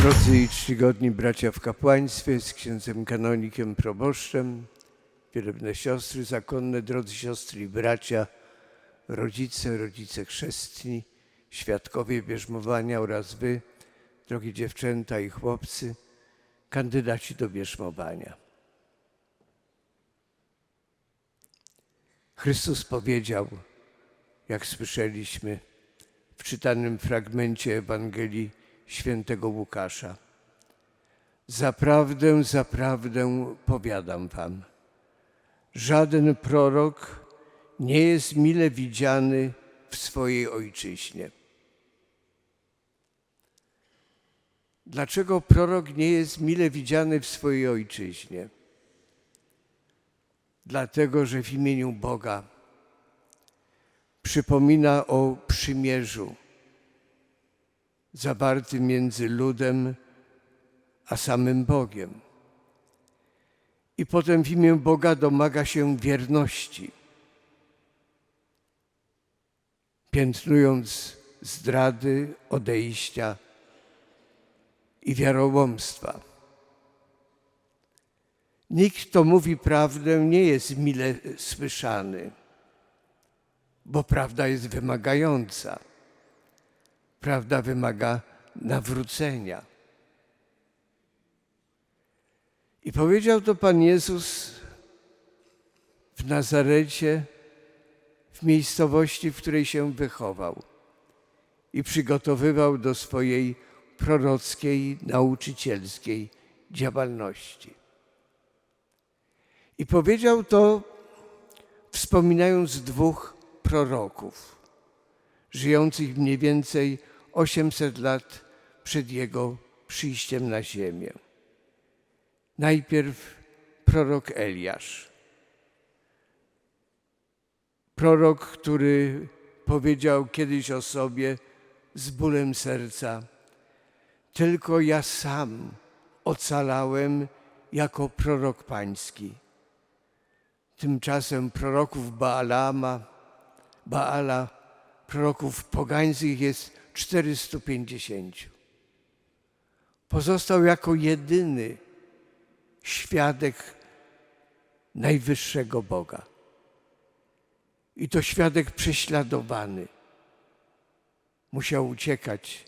Drodzy i czcigodni bracia w kapłaństwie z księdzem kanonikiem proboszczem, wielebne siostry zakonne, drodzy siostry i bracia, rodzice, rodzice chrzestni, świadkowie bierzmowania oraz wy, drogie dziewczęta i chłopcy, kandydaci do bierzmowania. Chrystus powiedział, jak słyszeliśmy w czytanym fragmencie Ewangelii świętego Łukasza. Zaprawdę, zaprawdę powiadam wam, żaden prorok nie jest mile widziany w swojej ojczyźnie. Dlaczego prorok nie jest mile widziany w swojej ojczyźnie? Dlatego, że w imieniu Boga przypomina o przymierzu zawartym między ludem a samym Bogiem. I potem w imię Boga domaga się wierności, piętnując zdrady, odejścia i wiarołomstwa. Nikt, kto mówi prawdę, nie jest mile słyszany, bo prawda jest wymagająca. Prawda wymaga nawrócenia. I powiedział to Pan Jezus w Nazarecie, w miejscowości, w której się wychował i przygotowywał do swojej prorockiej, nauczycielskiej działalności. I powiedział to, wspominając dwóch proroków, żyjących mniej więcej 800 lat przed Jego przyjściem na ziemię. Najpierw prorok Eliasz. Prorok, który powiedział kiedyś o sobie z bólem serca: Tylko ja sam ocalałem jako prorok pański. Tymczasem proroków Baalama, Baala, proroków pogańskich jest 450. Pozostał jako jedyny świadek najwyższego Boga. I to świadek prześladowany. Musiał uciekać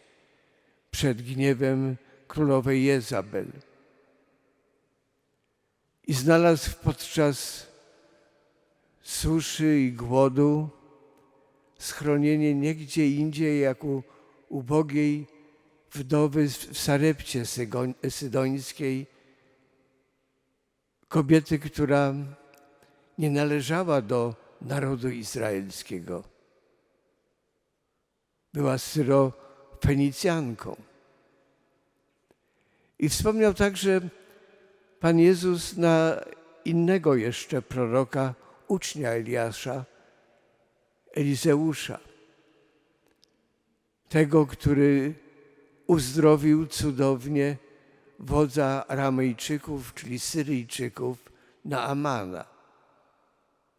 przed gniewem królowej Jezabel. I znalazł podczas suszy i głodu schronienie nie gdzie indziej, jak u ubogiej wdowy w Sarepcie Sydońskiej, kobiety, która nie należała do narodu izraelskiego. Była syrofenicjanką. I wspomniał także Pan Jezus na innego jeszcze proroka, ucznia Eliasza, Elizeusza, tego, który uzdrowił cudownie wodza Aramejczyków, czyli Syryjczyków, na Amana.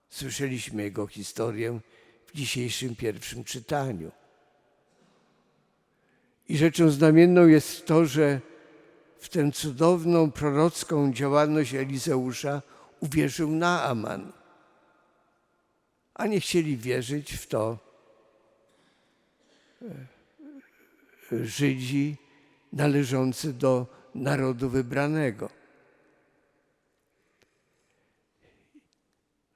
Słyszeliśmy jego historię w dzisiejszym pierwszym czytaniu. I rzeczą znamienną jest to, że w tę cudowną prorocką działalność Elizeusza uwierzył Naaman a nie chcieli wierzyć w to e, Żydzi należący do narodu wybranego.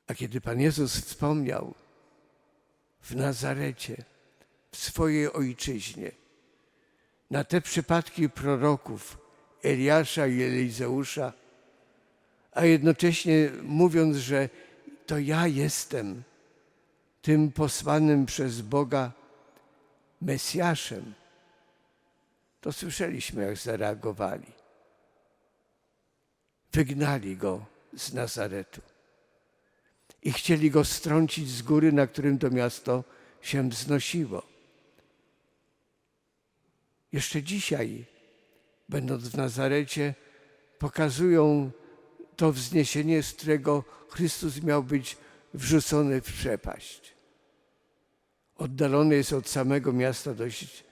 A kiedy Pan Jezus wspomniał w Nazarecie, w swojej ojczyźnie, na te przypadki proroków Eliasza i Elizeusza, a jednocześnie mówiąc, że to ja jestem tym posłanym przez Boga Mesjaszem, to słyszeliśmy, jak zareagowali. Wygnali go z Nazaretu i chcieli go strącić z góry, na którym to miasto się wznosiło. Jeszcze dzisiaj, będąc w Nazarecie, pokazują to wzniesienie, z którego Chrystus miał być wrzucony w przepaść. Oddalony jest od samego miasta dość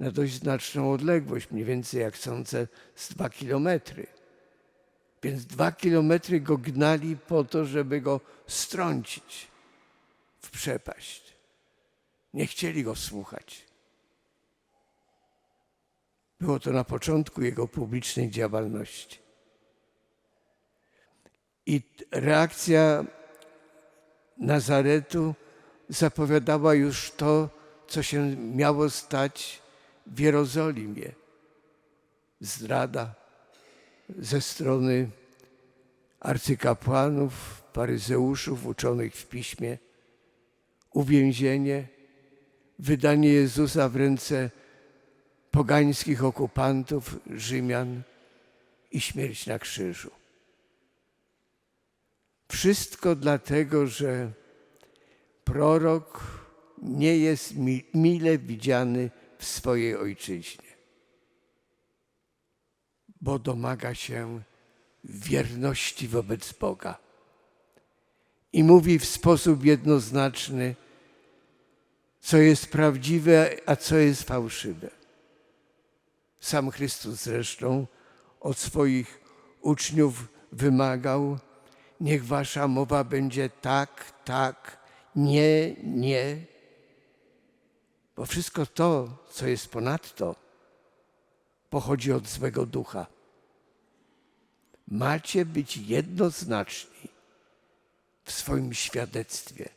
na dość znaczną odległość, mniej więcej jak sądzę z dwa kilometry. Więc dwa kilometry go gnali po to, żeby go strącić w przepaść. Nie chcieli go słuchać. Było to na początku jego publicznej działalności. I reakcja Nazaretu zapowiadała już to, co się miało stać w Jerozolimie. Zdrada ze strony arcykapłanów, faryzeuszów uczonych w piśmie, uwięzienie, wydanie Jezusa w ręce pogańskich okupantów, Rzymian i śmierć na krzyżu. Wszystko dlatego, że prorok nie jest mile widziany w swojej ojczyźnie, bo domaga się wierności wobec Boga. I mówi w sposób jednoznaczny, co jest prawdziwe, a co jest fałszywe. Sam Chrystus zresztą od swoich uczniów wymagał, niech wasza mowa będzie tak, tak, nie, nie. Bo wszystko to, co jest ponadto, pochodzi od złego ducha. Macie być jednoznaczni w swoim świadectwie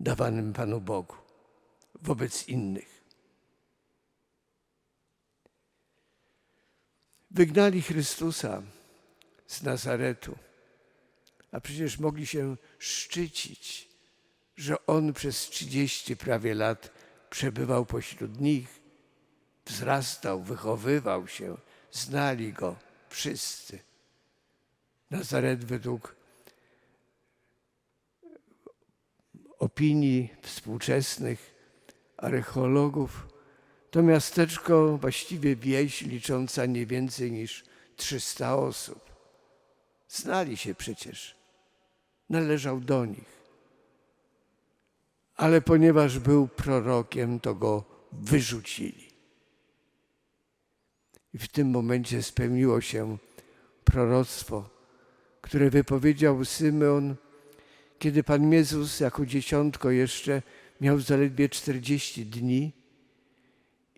dawanym Panu Bogu wobec innych. Wygnali Chrystusa z Nazaretu, a przecież mogli się szczycić, że On przez trzydzieści prawie lat przebywał pośród nich, wzrastał, wychowywał się, znali Go wszyscy. Nazaret według opinii współczesnych archeologów to miasteczko, właściwie wieś licząca nie więcej niż 300 osób. Znali się przecież, należał do nich. Ale ponieważ był prorokiem, to go wyrzucili. I w tym momencie spełniło się proroctwo, które wypowiedział Symeon, kiedy Pan Jezus jako dzieciątko jeszcze miał zaledwie 40 dni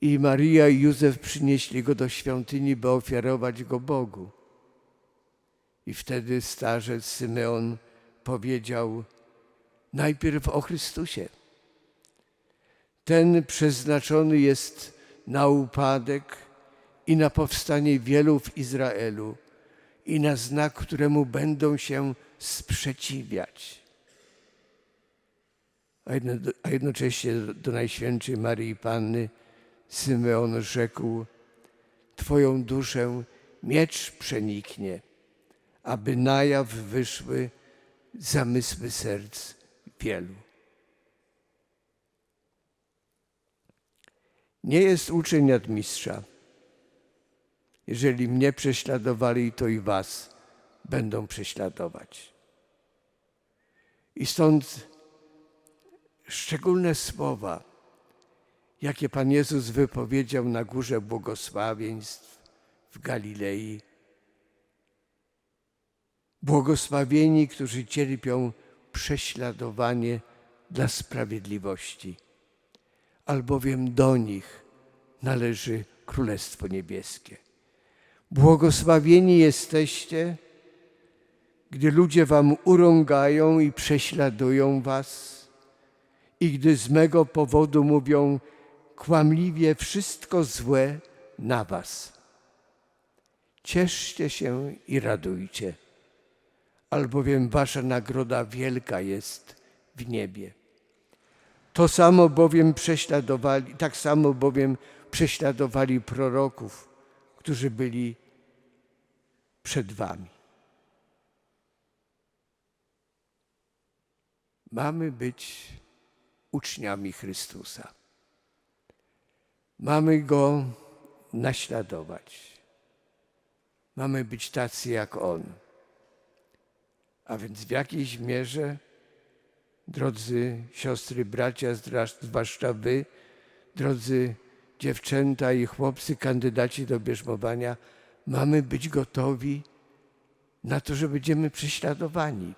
i Maria i Józef przynieśli go do świątyni, by ofiarować go Bogu. I wtedy starzec Symeon powiedział najpierw o Chrystusie. Ten przeznaczony jest na upadek i na powstanie wielu w Izraelu i na znak, któremu będą się sprzeciwiać. A, jedno, a jednocześnie do, do Najświętszej Marii Panny Symeon rzekł, Twoją duszę miecz przeniknie, aby na jaw wyszły zamysły serc Nie jest uczeń nadmistrza. Jeżeli mnie prześladowali, to i was będą prześladować. I stąd szczególne słowa, jakie Pan Jezus wypowiedział na górze błogosławieństw w Galilei. Błogosławieni, którzy cierpią prześladowanie dla sprawiedliwości, albowiem do nich należy Królestwo Niebieskie. Błogosławieni jesteście, gdy ludzie wam urągają i prześladują was, i gdy z mego powodu mówią kłamliwie wszystko złe na was. Cieszcie się i radujcie, albowiem wasza nagroda wielka jest w niebie. To samo bowiem prześladowali, tak samo bowiem prześladowali proroków, którzy byli przed wami. Mamy być uczniami Chrystusa. Mamy Go naśladować. Mamy być tacy jak On. A więc w jakiejś mierze, drodzy siostry, bracia, zwłaszcza wy, drodzy dziewczęta i chłopcy, kandydaci do bierzmowania, mamy być gotowi na to, że będziemy prześladowani.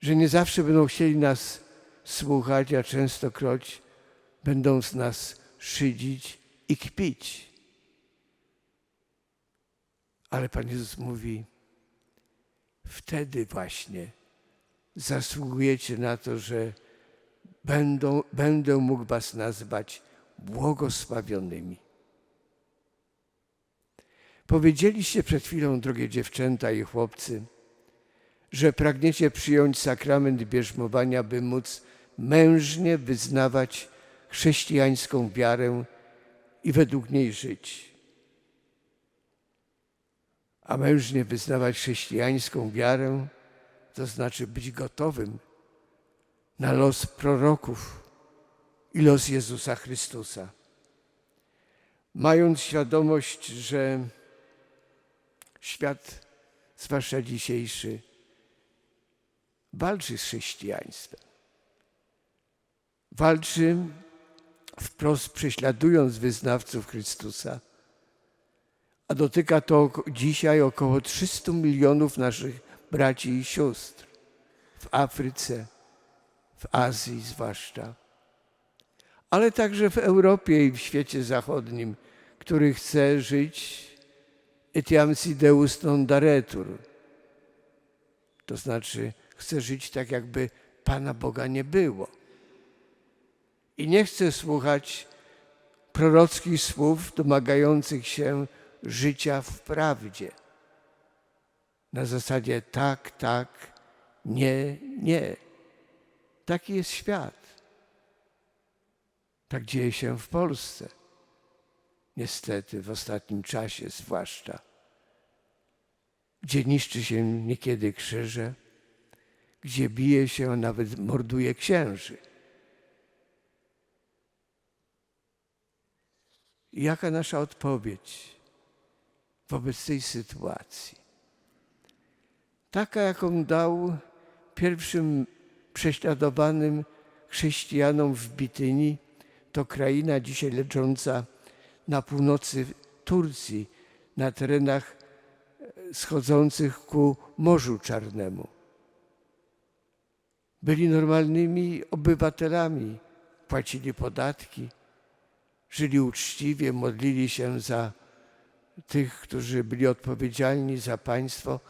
Że nie zawsze będą chcieli nas słuchać, a częstokroć będą z nas szydzić i kpić. Ale Pan Jezus mówi, wtedy właśnie zasługujecie na to, że będą, będę mógł Was nazwać błogosławionymi. Powiedzieliście przed chwilą, drogie dziewczęta i chłopcy, że pragniecie przyjąć sakrament bierzmowania, by móc mężnie wyznawać chrześcijańską wiarę i według niej żyć. A mężnie wyznawać chrześcijańską wiarę to znaczy być gotowym na los proroków i los Jezusa Chrystusa. Mając świadomość, że świat, zwłaszcza dzisiejszy, walczy z chrześcijaństwem. Walczy wprost prześladując wyznawców Chrystusa. A dotyka to dzisiaj około 300 milionów naszych braci i sióstr w Afryce, w Azji zwłaszcza, ale także w Europie i w świecie zachodnim, który chce żyć etiam si deus non daretur. To znaczy chce żyć tak, jakby Pana Boga nie było. I nie chce słuchać prorockich słów domagających się życia w prawdzie. Na zasadzie tak, tak, nie, nie. Taki jest świat. Tak dzieje się w Polsce. Niestety, w ostatnim czasie zwłaszcza. Gdzie niszczy się niekiedy krzyże, gdzie bije się, a nawet morduje księży. Jaka nasza odpowiedź wobec tej sytuacji? Taka, jaką dał pierwszym prześladowanym chrześcijanom w Bityni, to kraina dzisiaj leżąca na północy Turcji, na terenach e, schodzących ku Morzu Czarnemu. Byli normalnymi obywatelami, płacili podatki, żyli uczciwie, modlili się za tych, którzy byli odpowiedzialni za państwo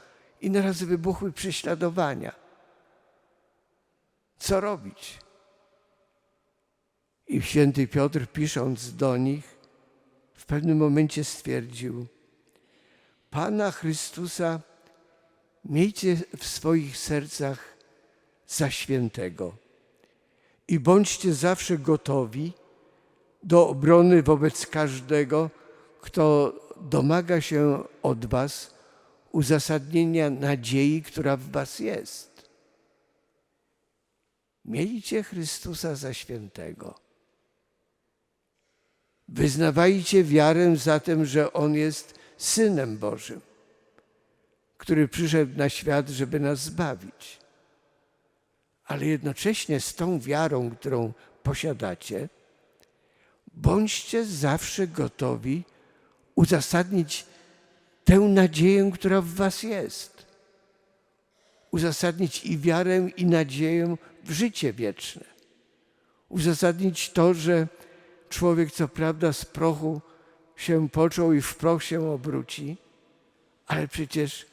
i naraz wybuchły prześladowania. Co robić? I święty Piotr, pisząc do nich, w pewnym momencie stwierdził: Pana Chrystusa miejcie w swoich sercach za świętego i bądźcie zawsze gotowi do obrony wobec każdego, kto domaga się od Was uzasadnienia nadziei, która w Was jest. Miejcie Chrystusa za świętego. Wyznawajcie wiarę zatem, że On jest Synem Bożym, który przyszedł na świat, żeby nas zbawić. Ale jednocześnie z tą wiarą, którą posiadacie, bądźcie zawsze gotowi uzasadnić tę nadzieję, która w Was jest. Uzasadnić i wiarę, i nadzieję w życie wieczne. Uzasadnić to, że człowiek, co prawda, z prochu się począł i w proch się obróci, ale przecież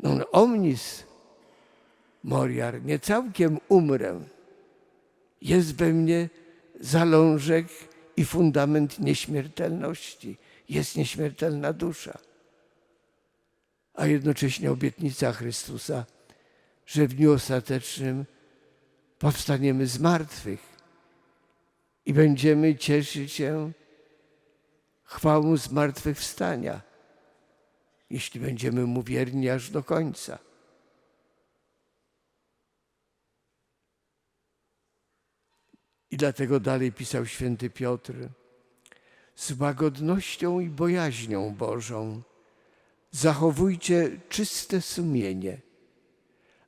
non omnis moriar, nie całkiem umrę. Jest we mnie zalążek i fundament nieśmiertelności. Jest nieśmiertelna dusza. A jednocześnie obietnica Chrystusa, że w dniu ostatecznym powstaniemy z martwych i będziemy cieszyć się chwałą zmartwychwstania, jeśli będziemy mu wierni aż do końca. I dlatego dalej pisał święty Piotr, z łagodnością i bojaźnią Bożą zachowujcie czyste sumienie,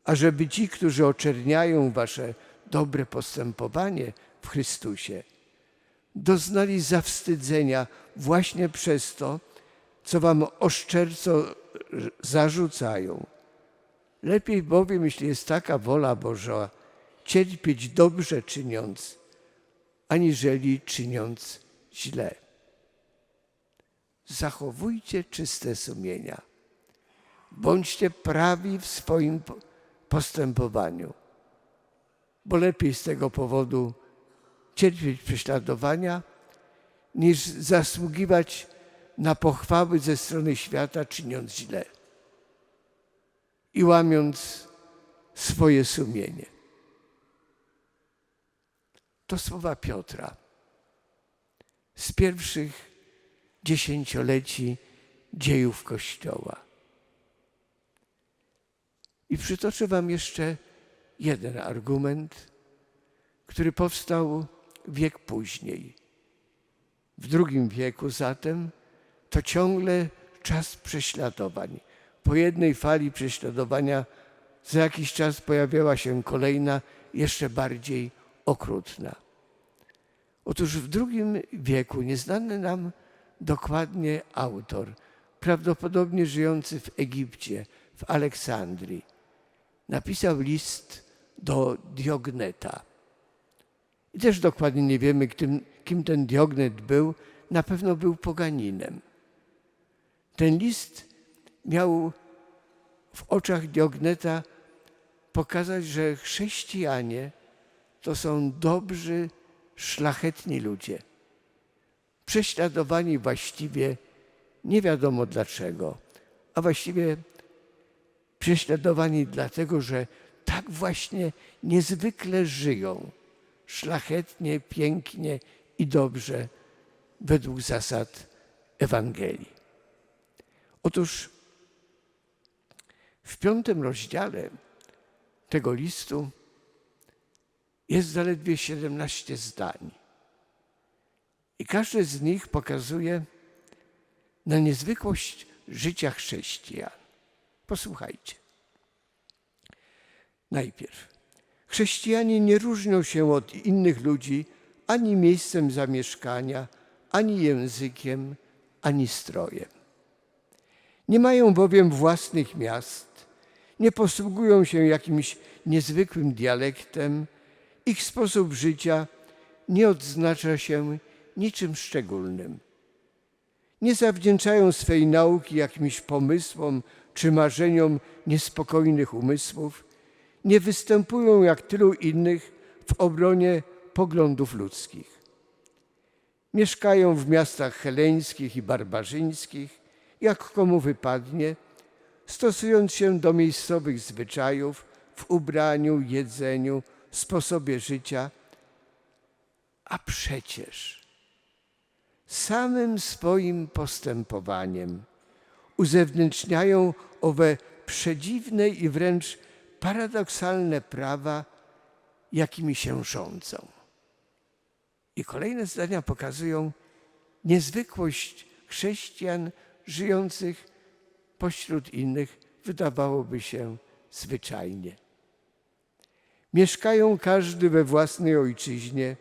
ażeby ci, którzy oczerniają wasze dobre postępowanie w Chrystusie, doznali zawstydzenia właśnie przez to, co wam oszczerco zarzucają. Lepiej bowiem, jeśli jest taka wola Boża, cierpieć dobrze czyniąc, aniżeli czyniąc źle. Zachowujcie czyste sumienia. Bądźcie prawi w swoim postępowaniu, bo lepiej z tego powodu cierpieć prześladowania, niż zasługiwać na pochwały ze strony świata, czyniąc źle i łamiąc swoje sumienie. To słowa Piotra z pierwszych dziesięcioleci dziejów Kościoła. I przytoczę Wam jeszcze jeden argument, który powstał wiek później. W drugim wieku zatem to ciągle czas prześladowań. Po jednej fali prześladowania za jakiś czas pojawiała się kolejna, jeszcze bardziej okrutna. Otóż w drugim wieku nieznany nam dokładnie autor, prawdopodobnie żyjący w Egipcie, w Aleksandrii, napisał list do Diogneta. I też dokładnie nie wiemy, kim, kim ten Diognet był. Na pewno był poganinem. Ten list miał w oczach Diogneta pokazać, że chrześcijanie to są dobrzy, szlachetni ludzie. Prześladowani właściwie nie wiadomo dlaczego, a właściwie prześladowani dlatego, że tak właśnie niezwykle żyją szlachetnie, pięknie i dobrze według zasad Ewangelii. Otóż w piątym rozdziale tego listu jest zaledwie 17 zdań. I każde z nich pokazuje na niezwykłość życia chrześcijan. Posłuchajcie. Najpierw. Chrześcijanie nie różnią się od innych ludzi ani miejscem zamieszkania, ani językiem, ani strojem. Nie mają bowiem własnych miast, nie posługują się jakimś niezwykłym dialektem, ich sposób życia nie odznacza się niczym szczególnym. Nie zawdzięczają swej nauki jakimś pomysłom czy marzeniom niespokojnych umysłów, nie występują jak tylu innych w obronie poglądów ludzkich. Mieszkają w miastach heleńskich i barbarzyńskich, jak komu wypadnie, stosując się do miejscowych zwyczajów w ubraniu, jedzeniu, sposobie życia. A przecież samym swoim postępowaniem uzewnętrzniają owe przedziwne i wręcz paradoksalne prawa, jakimi się rządzą. I kolejne zdania pokazują niezwykłość chrześcijan żyjących pośród innych, wydawałoby się zwyczajnie. Mieszkają każdy we własnej ojczyźnie,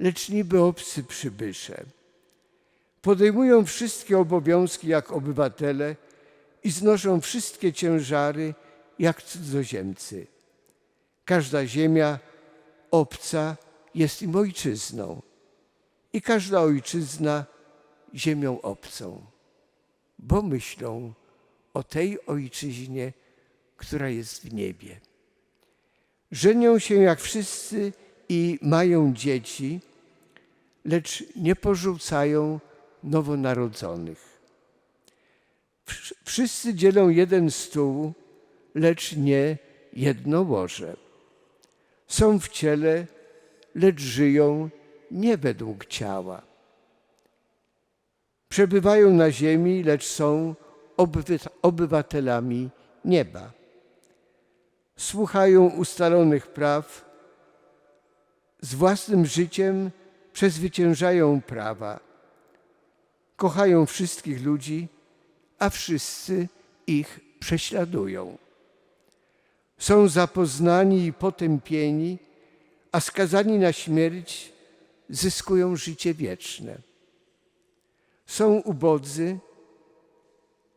lecz niby obcy przybysze. Podejmują wszystkie obowiązki jak obywatele i znoszą wszystkie ciężary jak cudzoziemcy. Każda ziemia obca jest im ojczyzną i każda ojczyzna ziemią obcą, bo myślą o tej ojczyźnie, która jest w niebie. Żenią się jak wszyscy i mają dzieci, lecz nie porzucają nowonarodzonych. Wszyscy dzielą jeden stół, lecz nie jedno łoże. Są w ciele, lecz żyją nie według ciała. Przebywają na ziemi, lecz są obywatelami nieba. Słuchają ustalonych praw, z własnym życiem przezwyciężają prawa. Kochają wszystkich ludzi, a wszyscy ich prześladują. Są zapoznani i potępieni, a skazani na śmierć zyskują życie wieczne. Są ubodzy,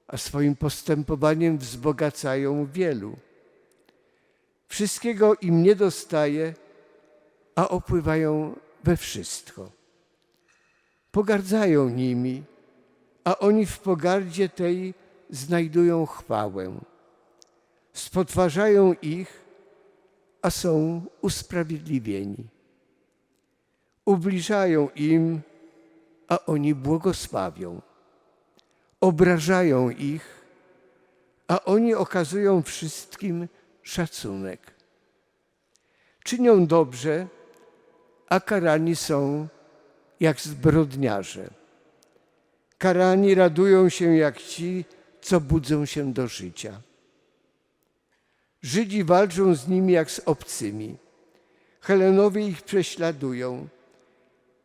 a swoim postępowaniem wzbogacają wielu. Wszystkiego im nie dostaje, a opływają we wszystko. Pogardzają nimi, a oni w pogardzie tej znajdują chwałę. Spotwarzają ich, a są usprawiedliwieni. Ubliżają im, a oni błogosławią. Obrażają ich, a oni okazują wszystkim szacunek. Czynią dobrze, a karani są jak zbrodniarze. Karani radują się jak ci, co budzą się do życia. Żydzi walczą z nimi jak z obcymi. Helenowie ich prześladują,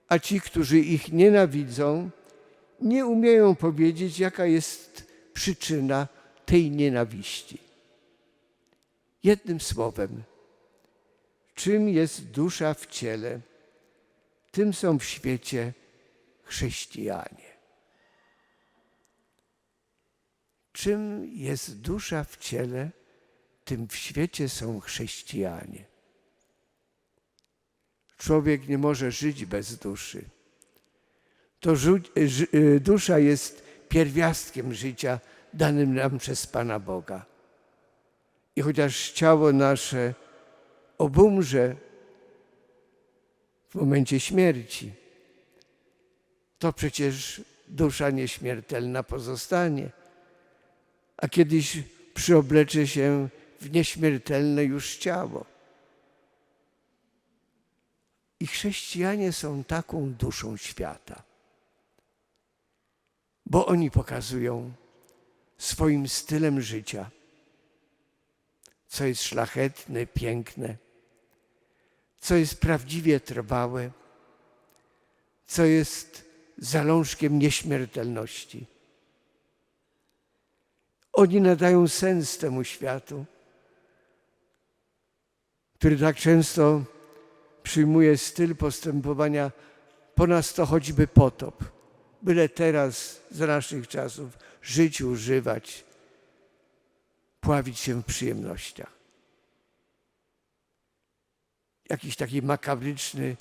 a ci, którzy ich nienawidzą, nie umieją powiedzieć, jaka jest przyczyna tej nienawiści. Jednym słowem, czym jest dusza w ciele, tym są w świecie chrześcijanie. Czym jest dusza w ciele, tym w świecie są chrześcijanie. Człowiek nie może żyć bez duszy. To y, dusza jest pierwiastkiem życia danym nam przez Pana Boga. I chociaż ciało nasze obumrze w momencie śmierci, to przecież dusza nieśmiertelna pozostanie, a kiedyś przyoblecze się w nieśmiertelne już ciało. I chrześcijanie są taką duszą świata, bo oni pokazują swoim stylem życia, co jest szlachetne, piękne, co jest prawdziwie trwałe, co jest zalążkiem nieśmiertelności. Oni nadają sens temu światu, który tak często przyjmuje styl postępowania po nas to choćby potop. Byle teraz, za naszych czasów, żyć, używać, pławić się w przyjemnościach. Jakiś taki makabryczny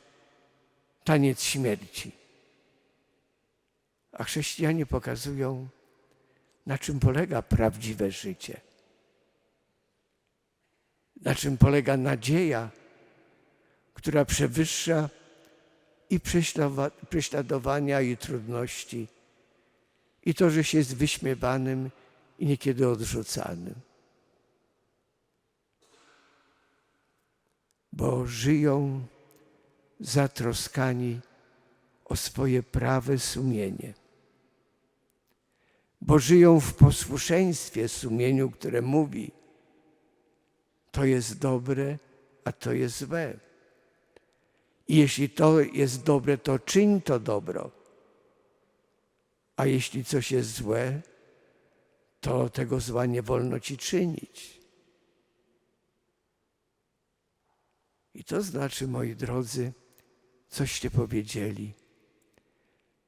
taniec śmierci. A chrześcijanie pokazują, na czym polega prawdziwe życie. Na czym polega nadzieja, która przewyższa i prześladowania, i trudności, i to, że się jest wyśmiewanym i niekiedy odrzucanym. Bo żyją zatroskani o swoje prawe sumienie. Bo żyją w posłuszeństwie sumieniu, które mówi, to jest dobre, a to jest złe. I jeśli to jest dobre, to czyń to dobro. A jeśli coś jest złe, to tego zła nie wolno ci czynić. I to znaczy, moi drodzy, coście powiedzieli,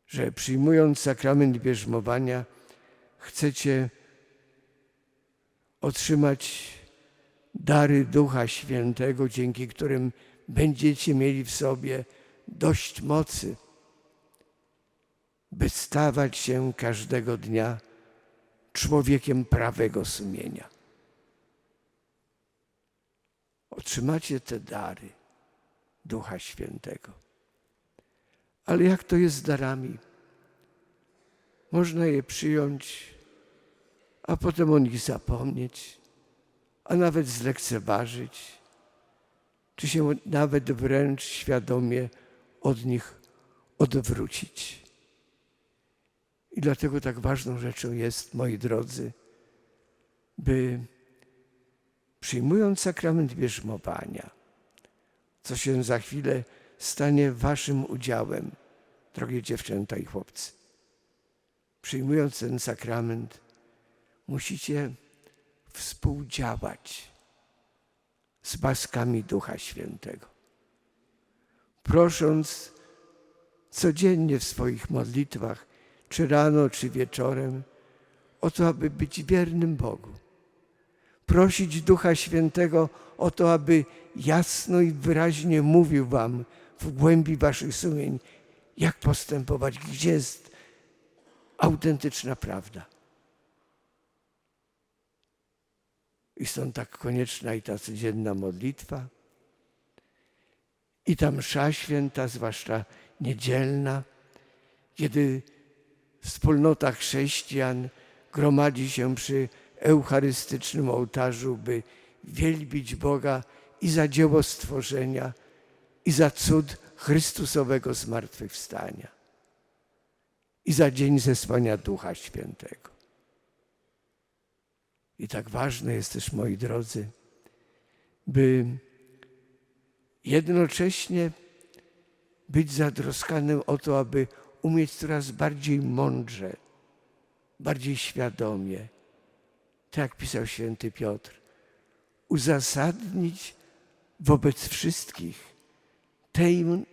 że przyjmując sakrament bierzmowania, chcecie otrzymać dary Ducha Świętego, dzięki którym będziecie mieli w sobie dość mocy, by stawać się każdego dnia człowiekiem prawego sumienia. Otrzymacie te dary Ducha Świętego. Ale jak to jest z darami? Można je przyjąć, a potem o nich zapomnieć, a nawet zlekceważyć czy się nawet wręcz świadomie od nich odwrócić. I dlatego tak ważną rzeczą jest, moi drodzy, by przyjmując sakrament bierzmowania, co się za chwilę stanie waszym udziałem, drogie dziewczęta i chłopcy, przyjmując ten sakrament, musicie współdziałać z baskami Ducha Świętego. Prosząc codziennie w swoich modlitwach, czy rano, czy wieczorem, o to, aby być wiernym Bogu. Prosić Ducha Świętego o to, aby jasno i wyraźnie mówił Wam w głębi Waszych sumień, jak postępować, gdzie jest autentyczna prawda. I stąd tak konieczna i ta codzienna modlitwa, i ta msza święta, zwłaszcza niedzielna, kiedy wspólnota chrześcijan gromadzi się przy eucharystycznym ołtarzu, by wielbić Boga i za dzieło stworzenia, i za cud Chrystusowego zmartwychwstania, i za dzień zesłania Ducha Świętego. I tak ważne jest też, moi drodzy, by jednocześnie być zatroskanym o to, aby umieć coraz bardziej mądrze, bardziej świadomie, tak pisał święty Piotr, uzasadnić wobec wszystkich tę,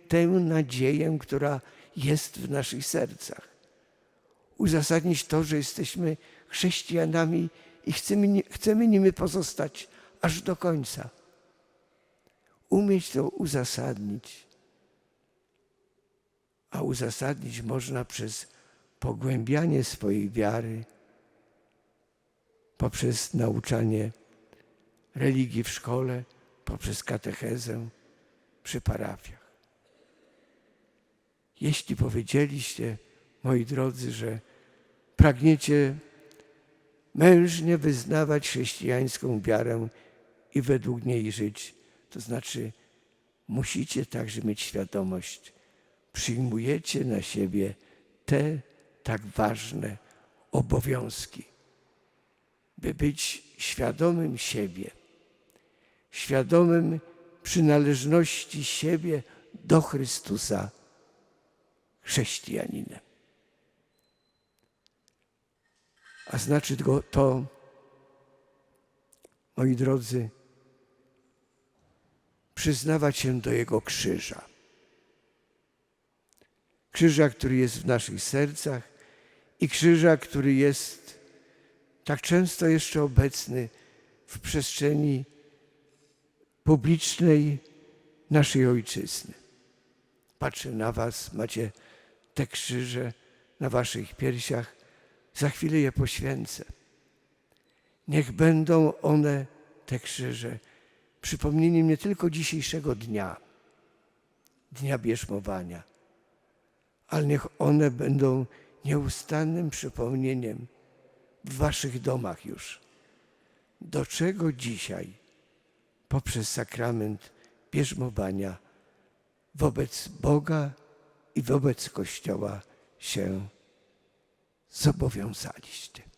tę nadzieję, która jest w naszych sercach. Uzasadnić to, że jesteśmy chrześcijanami i chcemy, chcemy nimi pozostać aż do końca. Umieć to uzasadnić. A uzasadnić można przez pogłębianie swojej wiary, poprzez nauczanie religii w szkole, poprzez katechezę przy parafiach. Jeśli powiedzieliście, moi drodzy, że pragniecie mężnie wyznawać chrześcijańską wiarę i według niej żyć, to znaczy musicie także mieć świadomość, przyjmujecie na siebie te tak ważne obowiązki, by być świadomym siebie, świadomym przynależności siebie do Chrystusa chrześcijaninem. A znaczy to, moi drodzy, przyznawać się do Jego krzyża. Krzyża, który jest w naszych sercach i krzyża, który jest tak często jeszcze obecny w przestrzeni publicznej naszej ojczyzny. Patrzę na Was, macie te krzyże na Waszych piersiach. Za chwilę je poświęcę. Niech będą one, te krzyże, przypomnieniem nie tylko dzisiejszego dnia, dnia bierzmowania, ale niech one będą nieustannym przypomnieniem w Waszych domach już, do czego dzisiaj poprzez sakrament bierzmowania wobec Boga i wobec Kościoła się zobowiązaliście.